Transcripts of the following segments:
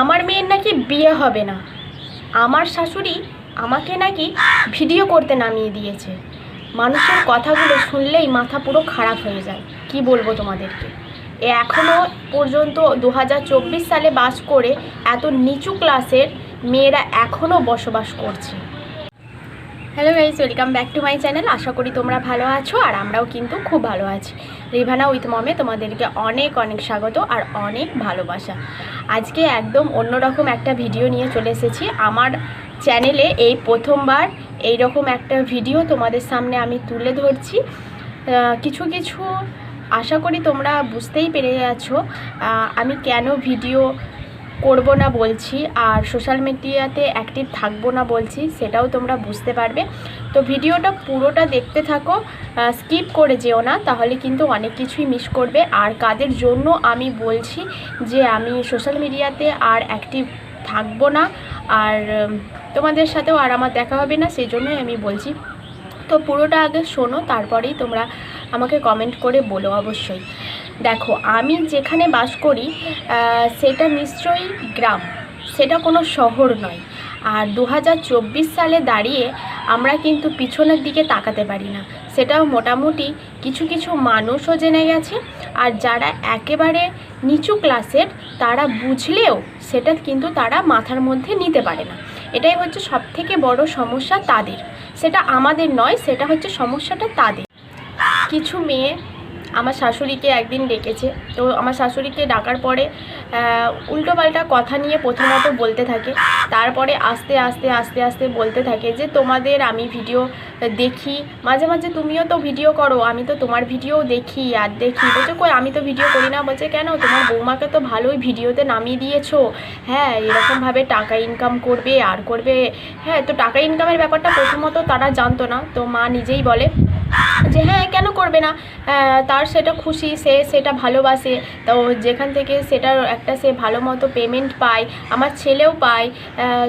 আমার মেয়ের নাকি বিয়ে হবে না। আমার শাশুড়ি আমাকে নাকি ভিডিও করতে নামিয়ে দিয়েছে। মানুষের কথাগুলো শুনলেই মাথা পুরো খারাপ হয়ে যায়। কি বলব তোমাদেরকে? এখনও পর্যন্ত দু হাজার চব্বিশ সালে বাস করে এত নিচু ক্লাসের মেয়েরা এখনও বসবাস করছে। Hello guys welcome back to my channel আশা করি তোমরা ভালো আছো আর আমরাও কিন্তু খুব ভালো আছি। রিভানা উইথ মমে তোমাদেরকে অনেক অনেক স্বাগত আর অনেক ভালোবাসা। আজকে একদম অন্যরকম একটা ভিডিও নিয়ে চলে এসেছি। আমার চ্যানেলে এই প্রথমবার এই রকম একটা ভিডিও তোমাদের সামনে আমি তুলে ধরছি। কিছু কিছু আশা করি তোমরা বুঝতেই পেরে যাচ্ছো আমি কেন ভিডিও করব না বলছি, আর সোশ্যাল মিডিয়াতে অ্যাক্টিভ থাকব না বলছি, সেটাও তোমরা বুঝতে পারবে। তো ভিডিওটা পুরোটা দেখতে থাকো স্কিপ করে যেও না, তাহলে কিন্তু অনেক কিছুই মিস করবে। আর কাদের জন্য আমি বলছি যে আমি সোশ্যাল মিডিয়াতে আর অ্যাক্টিভ থাকব না, আর তোমাদের সাথেও আর আমার দেখা হবে না সেই জন্যই আমি বলছি। তো পুরোটা আগে শোনো, তারপরেই তোমরা আমাকে কমেন্ট করে বলো অবশ্যই। দেখো, আমি যেখানে বাস করি সেটা নিশ্চয়ই গ্রাম। সেটা কোনো শহর নয়। আর দু হাজার চব্বিশ সালে দাঁড়িয়ে আমরা কিন্তু পিছনের দিকে তাকাতে পারি না। সেটাও মোটামুটি কিছু কিছু মানুষও জেনে গেছে। আর যারা একেবারে নিচু ক্লাসের, তারা বুঝলেও সেটা কিন্তু তারা মাথার মধ্যে নিতে পারে না। এটাই হচ্ছে সবথেকে বড় সমস্যা তাদের। সেটা আমাদের নয়, সেটা হচ্ছে সমস্যাটা তাদের। কিছু মেয়ে আমার শাশুড়িকে একদিন ডেকেছে। তো আমার শাশুড়িকে ডাকার পরে উল্টোপাল্টা কথা নিয়ে প্রথমত বলতে থাকে। তারপরে আস্তে আস্তে আস্তে আস্তে বলতে থাকে যে, তোমাদের আমি ভিডিও দেখি। মাঝে মাঝে তুমিও তো ভিডিও করো, আমি তো তোমার ভিডিও দেখি আর দেখি। বলছে, কই, আমি তো ভিডিও করি না। বলছে, কেন? তোমার বৌমাকে তো ভালোই ভিডিওতে নামিয়ে দিয়েছ। হ্যাঁ এরকমভাবে টাকা ইনকাম করবে, আর করবে। হ্যাঁ তো টাকা ইনকামের ব্যাপারটা প্রথমত তারা জানতো না। তো মা নিজেই বলে যে হ্যাঁ কেন করবে না? তার সেটা খুশি, সে সেটা ভালোবাসে। তো যেখান থেকে সেটার একটা সে ভালো মতো পেমেন্ট পায়, আমার ছেলেও পায়।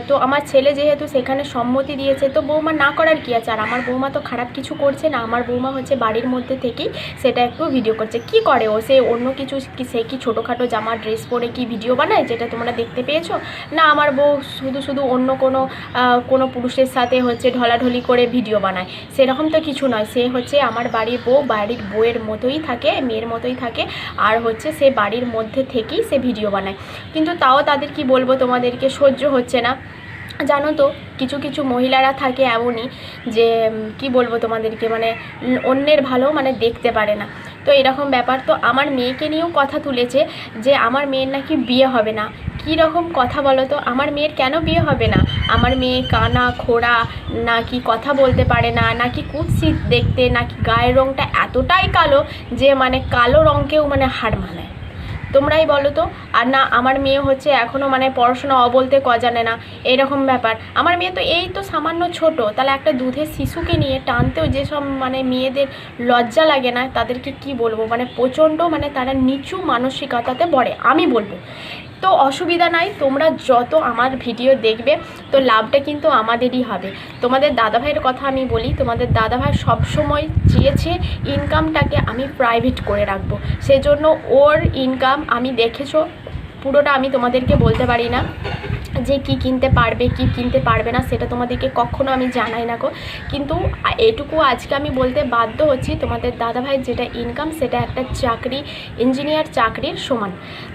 তো আমার ছেলে যেহেতু সেখানে সম্মতি দিয়েছে, তো বৌমা না করার কি আছে? আর আমার বৌমা তো খারাপ কিছু করছে না। আমার বৌমা হচ্ছে বাড়ির মধ্যে থেকেই সেটা একটু ভিডিও করছে। কি করে ও? সে অন্য কিছু সে কি ছোটোখাটো জামা ড্রেস পরে কি ভিডিও বানায়, যেটা তোমরা দেখতে পেয়েছ? না, আমার বউ শুধু শুধু অন্য কোনো কোনো পুরুষের সাথে হচ্ছে ঢলাঢলি করে ভিডিও বানায়। সেরকম তো কিছু নয়। সে হচ্ছে আমার বাড়ির বউ, বাড়ির বউয়ের মতোই থাকে, মেয়ের মতোই থাকে। আর হচ্ছে সে বাড়ির মধ্যে থেকেই সে ভিডিও বানায়। কিন্তু তাও তাদের কি বলব, তোমাদেরকে সহ্য হচ্ছে না। জানো তো, কিছু কিছু মহিলারা থাকে এমনই যে কি বলব তোমাদেরকে মানে অন্যের ভালো মানে দেখতে পারে না। তো এরকম ব্যাপার। তো আমার মেয়েকে নিয়েও কথা তুলেছে যে, আমার মেয়ের নাকি বিয়ে হবে না। কী রকম কথা বলো তো? আমার মেয়ের কেন বিয়ে হবে না? আমার মেয়ে কানা, খোড়া নাকি কথা বলতে পারে না নাকি কুৎসিত দেখতে নাকি গায়ের রঙটা এতটাই কালো যে মানে কালো রঙকেও মানে হার মানায়। তোমরাই বলো তো? আর না, আমার মেয়ে হচ্ছে এখনও মানে পড়াশোনা অবলতে ক জানে না, এরকম ব্যাপার। আমার মেয়ে তো এই তো সামান্য ছোট, তাহলে একটা দুধের শিশুকে নিয়ে টানতেও যেসব মানে মেয়েদের লজ্জা লাগে না, তাদেরকে কি বলব? মানে প্রচণ্ড মানে তারা নিচু মানসিকতাতে পড়ে আমি বলব। তো অসুবিধা নাই, তোমরা যত আমার ভিডিও দেখবে, তো লাভটা কিন্তু আমাদেরই হবে। তোমাদের দাদাভাইয়ের কথা আমি বলি, তোমাদের দাদাভাই সবসময় চেয়েছে ইনকামটাকে আমি প্রাইভেট করে রাখব। সেজন্য ওর ইনকাম আমি দেখেছ, পুরোটা আমি তোমাদেরকে বলতে পারি না। যে কি কিনতে পারবে, কি কিনতে পারবে না, সেটা তোমাদেরকে কখনো আমি জানাই না গো। কিন্তু এটুকু আজকে আমি বলতে বাধ্য হচ্ছি, তোমাদের দাদাভাই যেটা ইনকাম সেটা একটা চাকরি ইঞ্জিনিয়ার চাকরির সমান।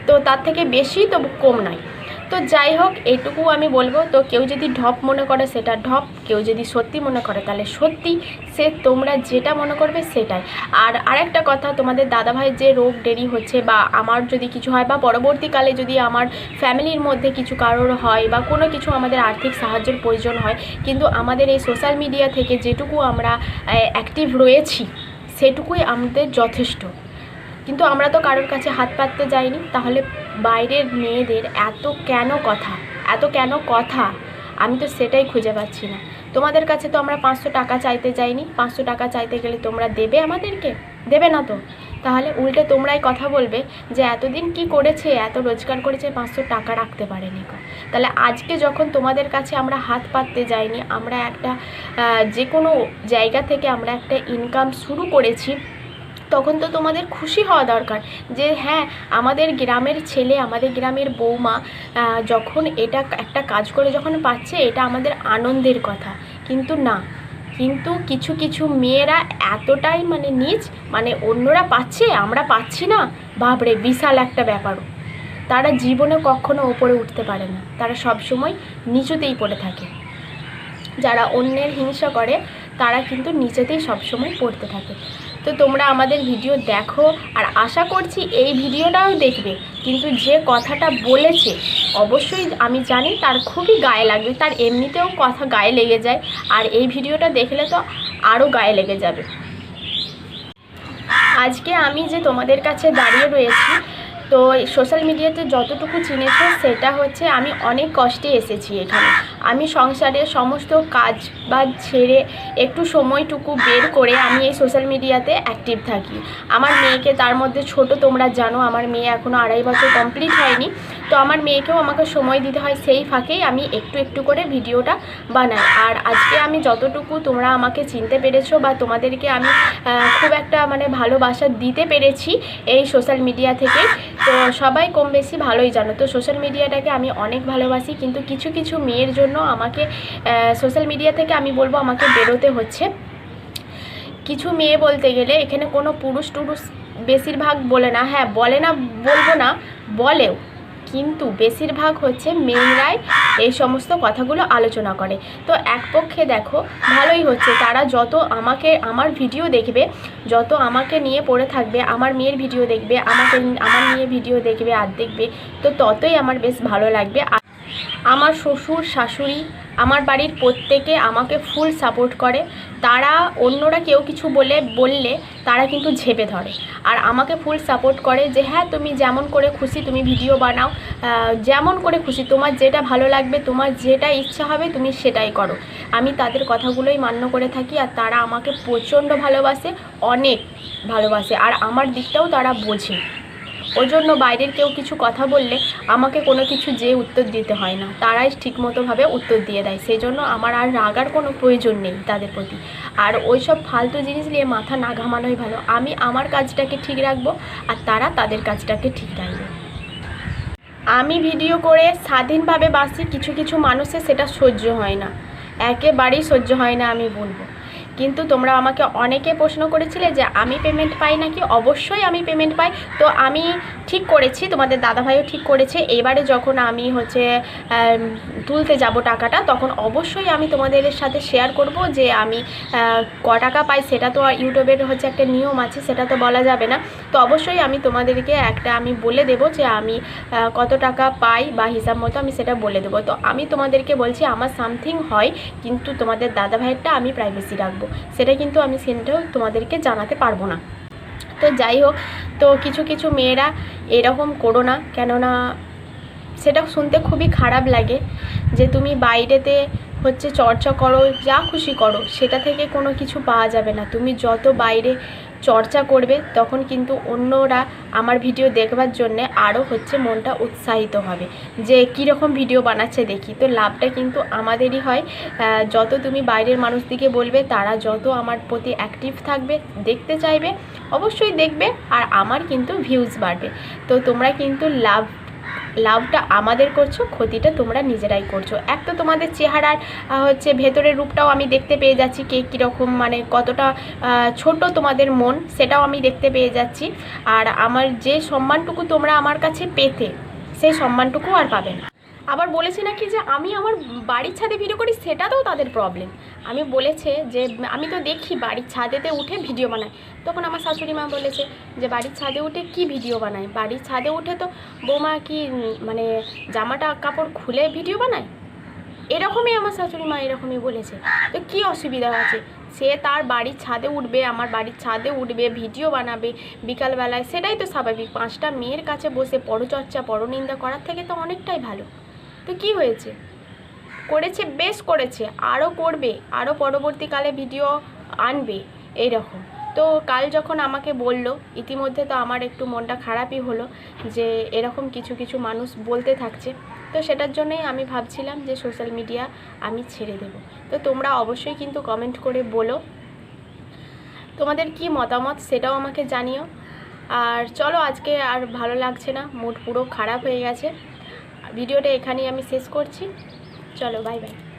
তো তার থেকে বেশি তো কম নয়। তো যাই হোক, এটুকু আমি বলব, তো কেউ যদি ঢপ মনে করে সেটা ঢপ, কেউ যদি সত্যি মনে করে তাহলে সত্যি, সে তোমরা যেটা মনে করবে সেটাই। আর আরেকটা কথা, তোমাদের দাদাভাইয়ের যে রোগ দেরি হচ্ছে বা আমার যদি কিছু হয় বা পরবর্তীকালে যদি আমার ফ্যামিলির মধ্যে কিছু কারোর হয় বা কোনো কিছু আমাদের আর্থিক সাহায্যের প্রয়োজন হয়, কিন্তু আমাদের এই সোশ্যাল মিডিয়া থেকে যেটুকু আমরা অ্যাক্টিভ রয়েছি, সেটুকুই আমাদের যথেষ্ট। কিন্তু আমরা তো কারোর কাছে হাত পাততে যাইনি, তাহলে বাইরের মেয়েদের এত কেন কথা? এত কেন কথা? আমি তো সেটাই খুঁজে পাচ্ছি না। তোমাদের কাছে তো আমরা পাঁচশো টাকা চাইতে যাইনি। পাঁচশো টাকা চাইতে গেলে তোমরা দেবে আমাদেরকে? দেবে না তো? তাহলে উল্টে তোমরাই কথা বলবে যে এতদিন কি করেছে, এত রোজগার করেছে, পাঁচশো টাকা রাখতে পারেনি। তাহলে আজকে যখন তোমাদের কাছে আমরা হাত পাততে যাইনি, আমরা একটা যে কোনো জায়গা থেকে আমরা একটা ইনকাম শুরু করেছি তখন তো তোমাদের খুশি হওয়া দরকার যে হ্যাঁ আমাদের গ্রামের ছেলে, আমাদের গ্রামের বৌমা যখন এটা একটা কাজ করে যখন পাচ্ছে, এটা আমাদের আনন্দের কথা। কিন্তু না, কিন্তু কিছু কিছু মেয়েরা এতটাই মানে নিচ মানে অন্যরা পাচ্ছে, আমরা পাচ্ছি না। বাপরে, বিশাল একটা ব্যাপারও তারা জীবনে কখনো ওপরে উঠতে পারে না। তারা সবসময় নিচুতেই পড়ে থাকে। যারা অন্যের হিংসা করে, তারা কিন্তু নিচেতেই সবসময় পড়তে থাকে। তো তোমরা আমাদের ভিডিও দেখো আর আশা করছি এই ভিডিওটাও দেখবে। কিন্তু যে কথাটা বলেছে, অবশ্যই আমি জানি তার খুবই গায়ে লাগবে, তার এমনিতেও কথা গায়ে লেগে যায়। আর এই ভিডিওটা দেখলে তো আরও গায়ে লেগে যাবে। আজকে আমি যে তোমাদের কাছে দাঁড়িয়ে রয়েছি, তো সোশ্যাল মিডিয়াতে যতটুকু চিনেছে, সেটা হচ্ছে আমি অনেক কষ্টে এসেছি এখানে। আমি সংসারের সমস্ত কাজ বাজ ছেড়ে একটু সময়টুকু বের করে আমি এই সোশ্যাল মিডিয়াতে অ্যাক্টিভ থাকি। আমার মেয়েকে তার মধ্যে ছোট তোমরা জানো, আমার মেয়ে এখনও আড়াই বছর কমপ্লিট হয়নি। তো আমার মেয়েকেও আমাকে সময় দিতে হয় সেই ফাঁকেই আমি একটু একটু করে ভিডিওটা বানাই। আর আজকে আমি যতটুকু তোমরা আমাকে চিনতে পেরেছ বা তোমাদেরকে আমি খুব একটা মানে ভালোবাসা দিতে পেরেছি এই সোশ্যাল মিডিয়া থেকে, তো সবাই কম বেশি ভালোই জানো। তো সোশ্যাল মিডিয়াটাকে আমি অনেক ভালোবাসি, কিন্তু কিছু কিছু মেয়ের জন্য আমাকে সোশ্যাল মিডিয়া থেকে আমি বলব আমাকে বেরোতে হচ্ছে। কিছু মেয়ে বলতে গেলে এখানে কোনো পুরুষ টুরুষ বেশিরভাগ বলে না হ্যাঁ বলে না, বলব না, বলেও। কিন্তু বেশিরভাগ হচ্ছে মেয়েরাই এই সমস্ত কথাগুলো আলোচনা করে। তো এক পক্ষে দেখো, ভালোই হচ্ছে। তারা যত আমাকে, আমার ভিডিও দেখবে, যত আমাকে নিয়ে পড়ে থাকবে, আমার মেয়ের ভিডিও দেখবে, আমাকে, আমার মেয়ে ভিডিও দেখবে, আর দেখবে, তো ততই আমার বেশ ভালো লাগবে। আমার শ্বশুর, শাশুড়ি আমার বাড়ির প্রত্যেকে আমাকে ফুল সাপোর্ট করে। তারা অন্যরা কেউ কিছু বলে, বললে তারা কিন্তু ঝেপে ধরে। আর আমাকে ফুল সাপোর্ট করে যে হ্যাঁ তুমি যেমন করে খুশি, তুমি ভিডিও বানাও। যেমন করে খুশি, তোমার যেটা ভালো লাগবে, তোমার যেটা ইচ্ছা হবে, তুমি সেটাই করো। আমি তাদের কথাগুলোই মান্য করে থাকি আর তারা আমাকে প্রচণ্ড ভালোবাসে, অনেক ভালোবাসে। আর আমার দিকটাও তারা বোঝে। ওই জন্য বাইরের কেউ কিছু কথা বললে আমাকে কোনো কিছু যে উত্তর দিতে হয় না। তারাই ঠিকমতোভাবে উত্তর দিয়ে দেয়। সেই জন্য আমার আর রাগার কোনো প্রয়োজন নেই তাদের প্রতি। আর ওই সব ফালতু জিনিস নিয়ে মাথা না ঘামানোই ভালো। আমি আমার কাজটাকে ঠিক রাখব আর তারা তাদের কাজটাকে ঠিক রাখবে। আমি ভিডিও করে স্বাধীনভাবে বাঁচি কিছু কিছু মানুষের সেটা সহ্য হয় না। একেবারেই সহ্য হয় না আমি বলব। কিন্তু তোমরা আমাকে অনেকে প্রশ্ন করেছিলে যে আমি পেমেন্ট পাই নাকি? অবশ্যই আমি পেমেন্ট পাই। তো আমি ঠিক করেছি, তোমাদের দাদাভাইও ঠিক করেছে। এবারে যখন আমি হচ্ছে তুলতে যাব টাকাটা, তখন অবশ্যই আমি তোমাদের সাথে শেয়ার করব যে আমি ক টাকা পাই। সেটা তো ইউটিউবের হচ্ছে একটা নিয়ম আছে, সেটা তো বলা যাবে না। তো অবশ্যই আমি তোমাদেরকে একটা আমি বলে দেবো যে আমি কত টাকা পাই বা হিসাব মতো আমি সেটা বলে দেবো। তো আমি তোমাদেরকে বলছি, আমার সামথিং হয়, কিন্তু তোমাদের দাদা ভাইয়েরটা আমি প্রাইভেসি রাখব। সেটা কিন্তু আমি সেটাও তোমাদেরকে জানাতে পারব না। তো যাই হোক, তো কিছু কিছু মেয়েরা এরকম করো না, কেননা সেটা শুনতে খুবই খারাপ লাগে যে তুমি বাইরেতে হচ্ছে চর্চা করো, যা খুশি করো, সেটা থেকে কোনো কিছু পাওয়া যাবে না। তুমি যত বাইরে চর্চা করবে, তখন কিন্তু অন্যরা আমার ভিডিও দেখবার জন্যে আরও হচ্ছে মনটা উৎসাহিত হবে। যে কীরকম ভিডিও বানাচ্ছে দেখি। তো লাভটা কিন্তু আমাদেরই হয়। যত তুমি বাইরের মানুষদিকে বলবে, তারা যত আমার প্রতি অ্যাক্টিভ থাকবে, দেখতে চাইবে, অবশ্যই দেখবে, আর আমার কিন্তু ভিউজ বাড়বে। তো তোমরা কিন্তু লাভ লাভটা আমাদের করছ, ক্ষতিটা তোমরা নিজেরাই করছ। এক তো তোমাদের চেহারার হচ্ছে ভেতরের রূপটাও আমি দেখতে পেয়ে যাচ্ছি, কে কীরকম মানে কতটা ছোট তোমাদের মন, সেটাও আমি দেখতে পেয়ে যাচ্ছি। আর আমার যে সম্মানটুকু তোমরা আমার কাছে পেতে, সেই সম্মানটুকু আর পাবে না। আবার বলেছে নাকি যে আমি আমার বাড়ির ছাদে ভিডিও করি, সেটাতেও তাদের প্রবলেম আমি বলেছে যে, আমি তো দেখি বাড়ির ছাদেতে উঠে ভিডিও বানায়। তখন আমার শাশুড়ি মা বলেছে যে, বাড়ির ছাদে উঠে কি ভিডিও বানায়? বাড়ির ছাদে উঠে তো বৌমা কি মানে জামাটা, কাপড় খুলে ভিডিও বানায়? এরকমই আমার শাশুড়ি মা এরকমই বলেছে। তো কি অসুবিধা আছে? সে তার বাড়ির ছাদে উঠবে, আমার বাড়ির ছাদে উঠবে ভিডিও বানাবে বিকালবেলায়। সেটাই তো স্বাভাবিক। পাঁচটা মেয়ের কাছে বসে পরচর্চা, পরনিন্দা করার থেকে তো অনেকটাই ভালো। তো কি হয়েছে? করেছে, বেশ করেছে। আরও করবে, আরও পরবর্তীকালে ভিডিও আনবে এই রকম তো কাল যখন আমাকে বলল, ইতিমধ্যে তো আমার একটু মনটা খারাপই হলো যে এরকম কিছু কিছু মানুষ বলতে থাকছে, তো সেটার জন্যই আমি ভাবছিলাম যে সোশ্যাল মিডিয়া আমি ছেড়ে দেব। তো তোমরা অবশ্যই কিন্তু কমেন্ট করে বলো। তোমাদের কি মতামত সেটাও আমাকে জানিও। আর চলো, আজকে আর ভালো লাগছে না। মুড পুরো খারাপ হয়ে গেছে। ভিডিওটা এখানেই আমি শেষ করছি। চলো বাই বাই